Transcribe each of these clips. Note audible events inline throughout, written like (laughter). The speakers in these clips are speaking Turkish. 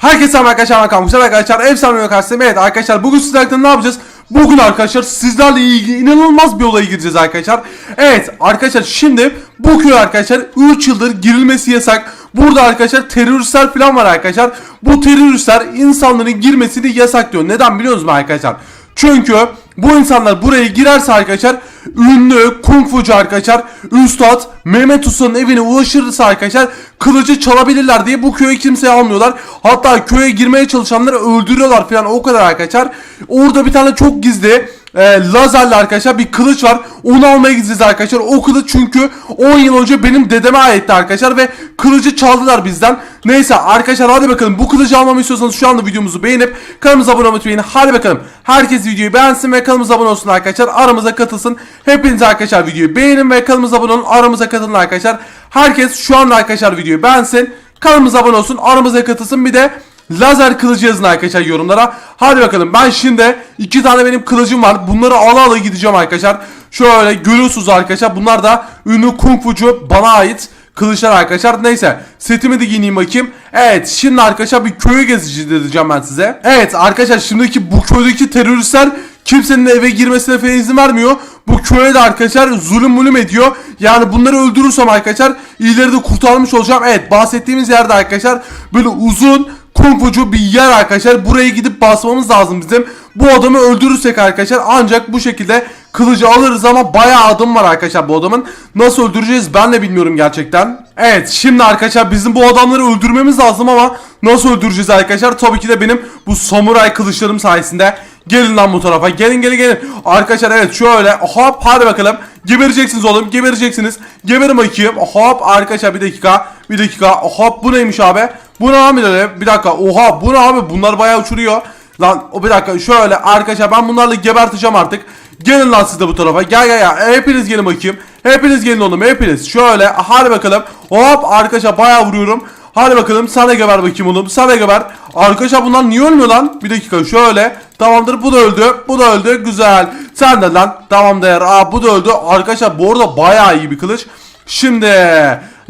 Herkese merhaba arkadaşlar ben Kamuşlar arkadaşlar efsane karşısındayım. Evet arkadaşlar bugün sizlerle ne yapacağız? Bugün arkadaşlar sizlerle ilgili inanılmaz bir olaya gireceğiz arkadaşlar. Evet arkadaşlar şimdi bu köy arkadaşlar 3 yıldır girilmesi yasak. Burada arkadaşlar teröristler falan var arkadaşlar. Bu teröristler insanların girmesini yasaklıyor. Neden biliyor musunuz arkadaşlar? Çünkü bu insanlar buraya girerse arkadaşlar ünlü kung fucu arkadaşlar Üstad Mehmet Usta'nın evine ulaşırsa arkadaşlar kılıcı çalabilirler diye bu köye kimseye almıyorlar. Hatta köye girmeye çalışanları öldürüyorlar falan o kadar arkadaşlar. Orada bir tane çok gizli e, lazerli arkadaşlar bir kılıç var. Onu almaya gideceğiz arkadaşlar. O kılıç çünkü 10 yıl önce benim dedeme aitti arkadaşlar ve kılıcı çaldılar bizden. Neyse arkadaşlar hadi bakalım bu kılıcı almamı istiyorsanız şu anda videomuzu beğenip kanalımıza abone olmayı. Hadi bakalım herkes videoyu beğensin ve kanalımıza abone olsun arkadaşlar. Aramıza katılsın. Hepiniz arkadaşlar videoyu beğenin ve kanalımıza abone olun. Aramıza katılın arkadaşlar. Herkes şu anda arkadaşlar videoyu beğensin. Kanalımıza abone olsun. Aramıza katılsın. Bir de Lazer kılıcı yazın arkadaşlar yorumlara. Hadi bakalım ben şimdi iki tane benim kılıcım var. Bunları ala ala gideceğim arkadaşlar. Şöyle görüyorsunuz arkadaşlar. Bunlar da ünlü kung fucu bana ait kılıçlar arkadaşlar. Neyse setimi de giyineyim bakayım. Evet şimdi arkadaşlar bir köyü gezeceğiz diyeceğim ben size. Evet arkadaşlar şimdiki bu köydeki teröristler kimsenin eve girmesine falan izin vermiyor. Bu köye de arkadaşlar zulüm mulüm ediyor. Yani bunları öldürürsem arkadaşlar ileride kurtarmış olacağım. Evet bahsettiğimiz yerde arkadaşlar böyle uzun kung fucu bir yer arkadaşlar. Buraya gidip basmamız lazım bizim. Bu adamı öldürürsek arkadaşlar ancak bu şekilde kılıcı alırız ama bayağı adım var arkadaşlar bu adamın. Nasıl öldüreceğiz ben de bilmiyorum gerçekten. Evet şimdi arkadaşlar bizim bu adamları öldürmemiz lazım ama nasıl öldüreceğiz arkadaşlar? Tabii ki de benim bu samuray kılıçlarım sayesinde. Gelin lan bu tarafa. Gelin gelin gelin. Arkadaşlar evet şöyle hop hadi bakalım. Gebereceksiniz oğlum. Gebereceksiniz. Geberin bakayım. Hop arkadaşlar bir dakika. Bir dakika. Hop bu neymiş abi? Bu ne abi? Bir dakika. Oha bu ne abi? Bunlar bayağı uçuruyor. Lan o bir dakika şöyle arkadaşlar ben bunlarla geberteceğim artık. Gelin lan siz de bu tarafa. Gel gel gel. Hepiniz gelin bakayım. Hepiniz gelin oğlum hepiniz. Şöyle hadi bakalım. Hop arkadaşlar bayağı vuruyorum. Hadi bakalım sana geber bakayım oğlum. Sana geber. Arkadaşlar bunlar niye ölmüyor lan? Bir dakika şöyle. Tamamdır bu da öldü. Bu da öldü. Güzel. Sen de lan. Tamamdır. Aa bu da öldü. Arkadaşlar bu arada bayağı iyi bir kılıç. Şimdi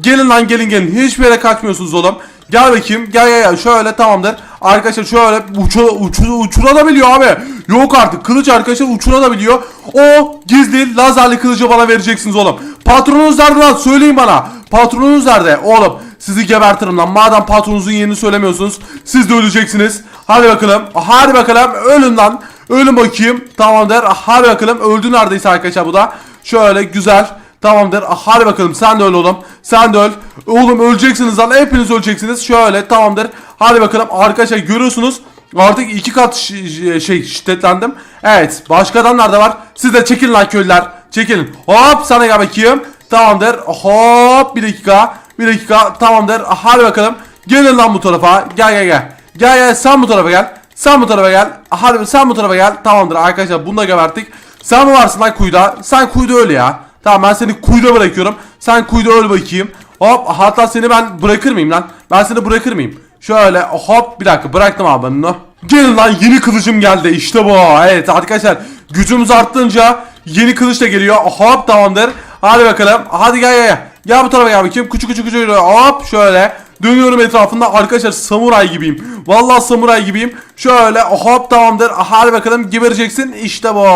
gelin lan gelin gelin. Hiçbir yere kaçmıyorsunuz oğlum. Gel bakayım. Gel gel gel. Şöyle tamamdır. Arkadaşlar şöyle uçu, uçu, uçurabiliyor abi. Yok artık. Kılıç arkadaşlar uçurabiliyor. O gizli lazerli kılıcı bana vereceksiniz oğlum. Patronunuz nerede lan? Söyleyin bana. Patronunuz nerede? Oğlum sizi gebertirim lan. Madem patronunuzun yerini söylemiyorsunuz. Siz de öleceksiniz. Hadi bakalım. Hadi bakalım. Ölün lan. Ölün bakayım. Tamamdır. Hadi bakalım. Öldü neredeyse arkadaşlar bu da. Şöyle güzel. Tamamdır. Hadi bakalım sen de öl oğlum. Sen de öl. Oğlum öleceksiniz lan. Hepiniz öleceksiniz. Şöyle tamamdır. Hadi bakalım. Arkadaşlar görüyorsunuz. Artık iki kat şey şiddetlendim. Evet. Başka adamlar da var. Siz de çekilin lan köylüler. Çekilin. Hop sana gel bakayım. Tamamdır. Hop bir dakika. Bir dakika. Tamamdır. Hadi bakalım. Gelin lan bu tarafa. Gel gel gel. Gel gel sen bu tarafa gel. Sen bu tarafa gel. Hadi sen bu tarafa gel. Tamamdır arkadaşlar bunu da geberttik. Sen mi varsın lan kuyuda? Sen kuyuda öl ya. Tamam ben seni kuyuda bırakıyorum. Sen kuyuda öl bakayım. Hop hatta seni ben bırakır mıyım lan? Ben seni bırakır mıyım? Şöyle hop bir dakika bıraktım abi ben. Gelin lan yeni kılıcım geldi işte bu. Evet arkadaşlar gücümüz arttınca yeni kılıç da geliyor. Hop tamamdır. Hadi bakalım. Hadi gel gel gel. Gel bu tarafa gel bakayım. Küçük küçük küçük. Hop şöyle. Dönüyorum etrafında arkadaşlar samuray gibiyim. Vallahi samuray gibiyim. Şöyle hop tamamdır. Hadi bakalım gebereceksin. İşte bu.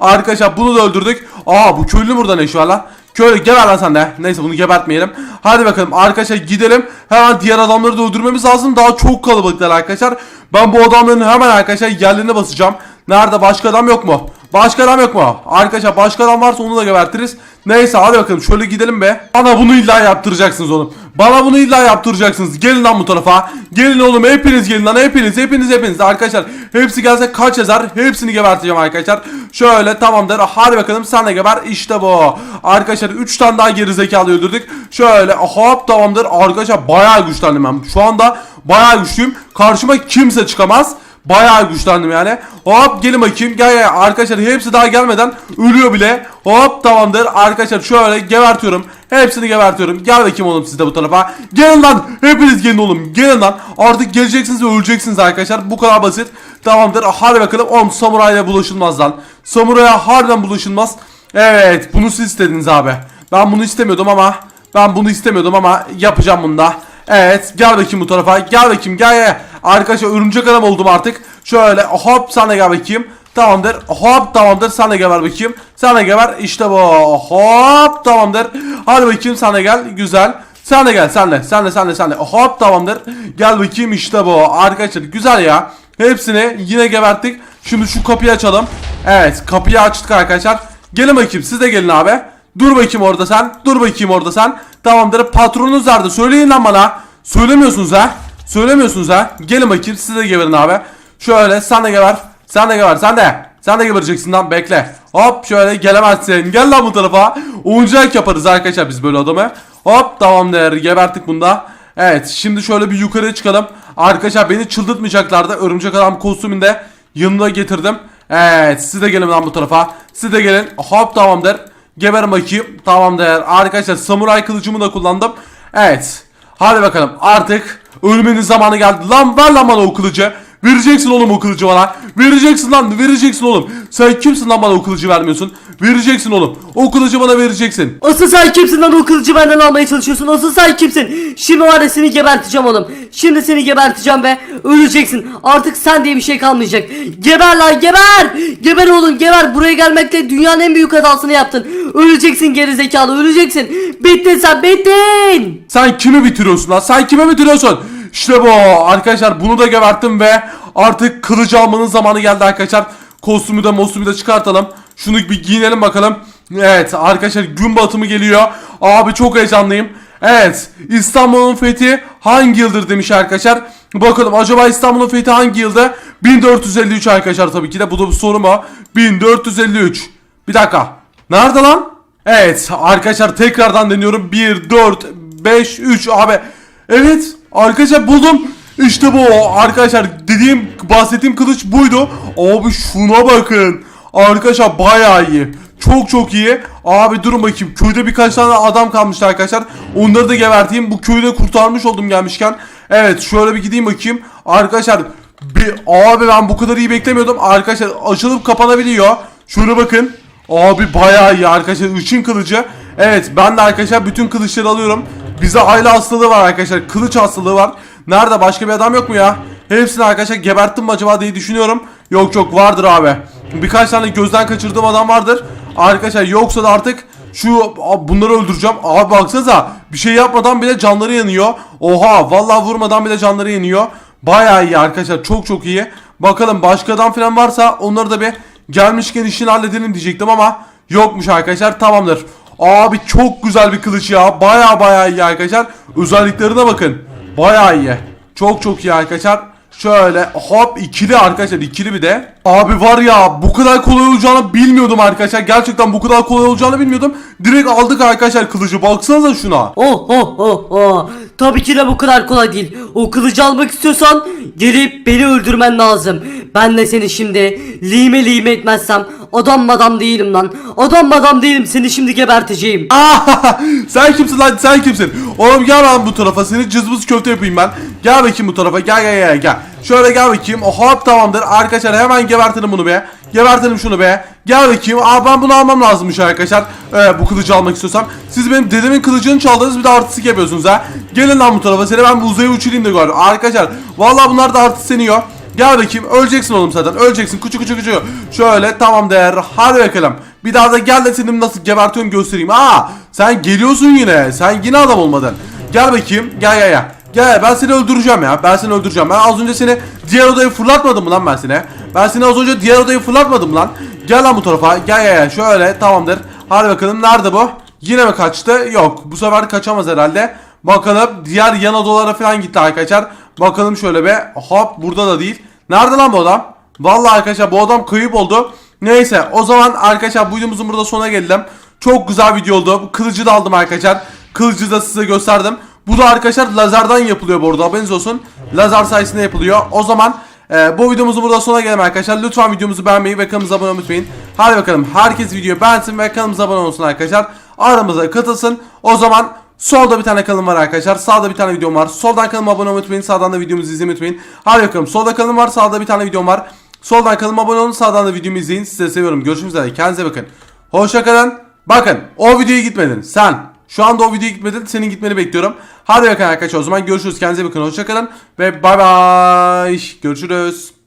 Arkadaşlar bunu da öldürdük. Aa bu köylü burada ne şu an lan? Köylü geber lan sen de. Neyse bunu gebertmeyelim. Hadi bakalım arkadaşlar gidelim. Hemen diğer adamları da öldürmemiz lazım. Daha çok kalabalıklar arkadaşlar. Ben bu adamların hemen arkadaşlar yerlerine basacağım. Nerede başka adam yok mu? Başka adam yok mu? Arkadaşlar başka adam varsa onu da gebertiriz. Neyse hadi bakalım şöyle gidelim be. Bana bunu illa yaptıracaksınız oğlum. Bana bunu illa yaptıracaksınız. Gelin lan bu tarafa. Gelin oğlum hepiniz gelin lan hepiniz hepiniz hepiniz. Arkadaşlar hepsi gelse kaç yazar? Hepsini geberteceğim arkadaşlar. Şöyle tamamdır. Hadi bakalım sen de geber. İşte bu. Arkadaşlar 3 tane daha geri zekalı öldürdük. Şöyle hop tamamdır. Arkadaşlar bayağı güçlendim ben. Şu anda bayağı güçlüyüm. Karşıma kimse çıkamaz. Bayağı güçlendim yani. Hop gelin bakayım. Gel gel arkadaşlar hepsi daha gelmeden ölüyor bile. Hop tamamdır. Arkadaşlar şöyle gebertiyorum. Hepsini gebertiyorum. Gel bakayım oğlum siz de bu tarafa. Gelin lan. Hepiniz gelin oğlum. Gelin lan. Artık geleceksiniz ve öleceksiniz arkadaşlar. Bu kadar basit. Tamamdır. Hadi bakalım. Oğlum samurayla bulaşılmaz lan. Samuraya harbiden bulaşılmaz. Evet. Bunu siz istediniz abi. Ben bunu istemiyordum ama ben bunu istemiyordum ama yapacağım bunu da. Evet gel bakayım bu tarafa. Gel bakayım gel gel. Arkadaşlar örümcek adam oldum artık. Şöyle hop sana gel bakayım. Tamamdır. Hop tamamdır. Sana gel ver bakayım. Sana gel ver. İşte bu. Hop tamamdır. Hadi bakayım sana gel. Güzel. Sen de gel sen de sen de sen de sen de hop tamamdır gel bakayım işte bu arkadaşlar güzel ya hepsini yine geberttik şimdi şu kapıyı açalım evet kapıyı açtık arkadaşlar gelin bakayım siz de gelin abi dur bakayım orada sen dur bakayım orada sen tamamdır patronunuz nerede söyleyin lan bana söylemiyorsunuz ha söylemiyorsunuz ha gelin bakayım siz de geberin abi şöyle sen de geber sen de geber sen de sen de gebereceksin lan bekle. Hop şöyle gelemezsin. Gel lan bu tarafa. Oyuncak yaparız arkadaşlar biz böyle adamı. Hop tamamdır geberttik bunda. Evet şimdi şöyle bir yukarıya çıkalım. Arkadaşlar beni çıldırtmayacaklardı. Örümcek adam kostümünde yanımda getirdim. Evet siz de gelin lan bu tarafa. Siz de gelin. Hop tamamdır. Geberin bakayım. Tamamdır. Arkadaşlar samuray kılıcımı da kullandım. Evet. Hadi bakalım artık ölmenin zamanı geldi. Lan ver lan bana o kılıcı. Vereceksin oğlum o kılıcı bana. Vereceksin lan vereceksin oğlum. Sen kimsin lan bana o kılıcı vermiyorsun? Vereceksin oğlum. O kılıcı bana vereceksin. Asıl sen kimsin lan o kılıcı benden almaya çalışıyorsun? Asıl sen kimsin? Şimdi var ya seni geberteceğim oğlum. Şimdi seni geberteceğim ve öleceksin. Artık sen diye bir şey kalmayacak. Geber lan geber! Geber oğlum geber. Buraya gelmekle dünyanın en büyük hatasını yaptın. Öleceksin gerizekalı öleceksin. Bittin sen bittin. Sen kimi bitiriyorsun lan? Sen kime bitiriyorsun? İşte bu arkadaşlar bunu da geberttim ve artık kılıcı almanın zamanı geldi arkadaşlar. Kostümü de mostümü de çıkartalım. Şunu bir giyinelim bakalım. Evet arkadaşlar gün batımı geliyor. Abi çok heyecanlıyım. Evet İstanbul'un fethi hangi yıldır demiş arkadaşlar. Bakalım acaba İstanbul'un fethi hangi yılda? 1453 arkadaşlar tabii ki de bu da bir soru mu? 1453. Bir dakika. Nerede lan? Evet arkadaşlar tekrardan deniyorum. 1, 4, 5, 3 abi. Evet arkadaşlar buldum. İşte bu arkadaşlar dediğim bahsettiğim kılıç buydu. Abi şuna bakın. Arkadaşlar bayağı iyi. Çok çok iyi. Abi durun bakayım. Köyde birkaç tane adam kalmıştı arkadaşlar. Onları da geberteyim. Bu köyü de kurtarmış oldum gelmişken. Evet şöyle bir gideyim bakayım. Arkadaşlar bir, abi ben bu kadar iyi beklemiyordum. Arkadaşlar açılıp kapanabiliyor. Şöyle bakın. Abi bayağı iyi arkadaşlar ışın kılıcı. Evet ben de arkadaşlar bütün kılıçları alıyorum. Bize aile hastalığı var arkadaşlar. Kılıç hastalığı var. Nerede başka bir adam yok mu ya? Hepsini arkadaşlar geberttim mi acaba diye düşünüyorum. Yok yok vardır abi. Birkaç tane gözden kaçırdığım adam vardır. Arkadaşlar yoksa da artık şu bunları öldüreceğim. Abi baksanıza bir şey yapmadan bile canları yanıyor. Oha vallahi vurmadan bile canları yanıyor. Bayağı iyi arkadaşlar çok çok iyi. Bakalım başka adam falan varsa onları da bir gelmişken işini halledelim diyecektim ama yokmuş arkadaşlar tamamdır. Abi çok güzel bir kılıç ya. Baya baya iyi arkadaşlar. Özelliklerine bakın. Baya iyi. Çok çok iyi arkadaşlar. Şöyle hop ikili arkadaşlar ikili bir de. Abi var ya bu kadar kolay olacağını bilmiyordum arkadaşlar. Gerçekten bu kadar kolay olacağını bilmiyordum. Direkt aldık arkadaşlar kılıcı. Baksanıza şuna. Oh oh oh oh. Tabii ki de bu kadar kolay değil. O kılıcı almak istiyorsan gelip beni öldürmen lazım. Ben de seni şimdi lime lime etmezsem adam madam değilim lan. Adam madam değilim seni şimdi geberteceğim. (laughs) Sen kimsin lan sen kimsin? Oğlum gel lan bu tarafa seni cızbız köfte yapayım ben. Gel bakayım bu tarafa gel gel gel gel. Şöyle gel bakayım. Oh, hop tamamdır. Arkadaşlar hemen gebertelim bunu be. Gebertelim şunu be. Gel bakayım. Aa ben bunu almam lazımmış arkadaşlar. Ee, bu kılıcı almak istiyorsam. Siz benim dedemin kılıcını çaldınız bir de artistik yapıyorsunuz ha. Gelin lan bu tarafa. Seni ben bir uzaya uçurayım da gör. Arkadaşlar vallahi bunlar da artist seniyor. Gel bakayım öleceksin oğlum zaten öleceksin. Küçük küçük küçük Şöyle tamam değer. Hadi bakalım. Bir daha da gel de seni nasıl gebertiyorum göstereyim. Aa sen geliyorsun yine. Sen yine adam olmadın. Gel bakayım. Gel gel gel. Gel ben seni öldüreceğim ya. Ben seni öldüreceğim. Ben az önce seni diğer odaya fırlatmadım mı lan ben seni? Ben seni az önce diğer odaya fırlatmadım lan? Gel lan bu tarafa. Gel gel gel. Şöyle tamamdır. Hadi bakalım nerede bu? Yine mi kaçtı? Yok. Bu sefer kaçamaz herhalde. Bakalım diğer yan odalara falan gitti arkadaşlar. Bakalım şöyle be hop burada da değil Nerede lan bu adam? Vallahi arkadaşlar bu adam kayıp oldu. Neyse o zaman arkadaşlar bu videomuzun burada sonuna geldim. Çok güzel video oldu. Kılıcı da aldım arkadaşlar. Kılıcı da size gösterdim. Bu da arkadaşlar lazerden yapılıyor bu arada haberiniz olsun. Lazer sayesinde yapılıyor. O zaman e, bu videomuzun burada sonuna gelelim arkadaşlar. Lütfen videomuzu beğenmeyi ve kanalımıza abone olmayı. Hadi bakalım herkes videoyu beğensin ve kanalımıza abone olsun arkadaşlar. Aramıza katılsın. O zaman Solda bir tane kanalım var arkadaşlar. Sağda bir tane videom var. Soldan kanalıma abone olmayı unutmayın. Sağdan da videomuzu izlemeyi unutmayın. Hadi bakalım. Solda kanalım var. Sağda bir tane videom var. Soldan kanalıma abone olun. Sağdan da videomu izleyin. Size seviyorum. Görüşmek üzere. Kendinize bakın. Hoşça kalın. Bakın o videoya gitmedin. Sen Şu anda o video gitmedi. Senin gitmeni bekliyorum. Hadi bakalım arkadaşlar o zaman görüşürüz. Kendinize bakın. Hoşçakalın. Ve bay bay. Görüşürüz.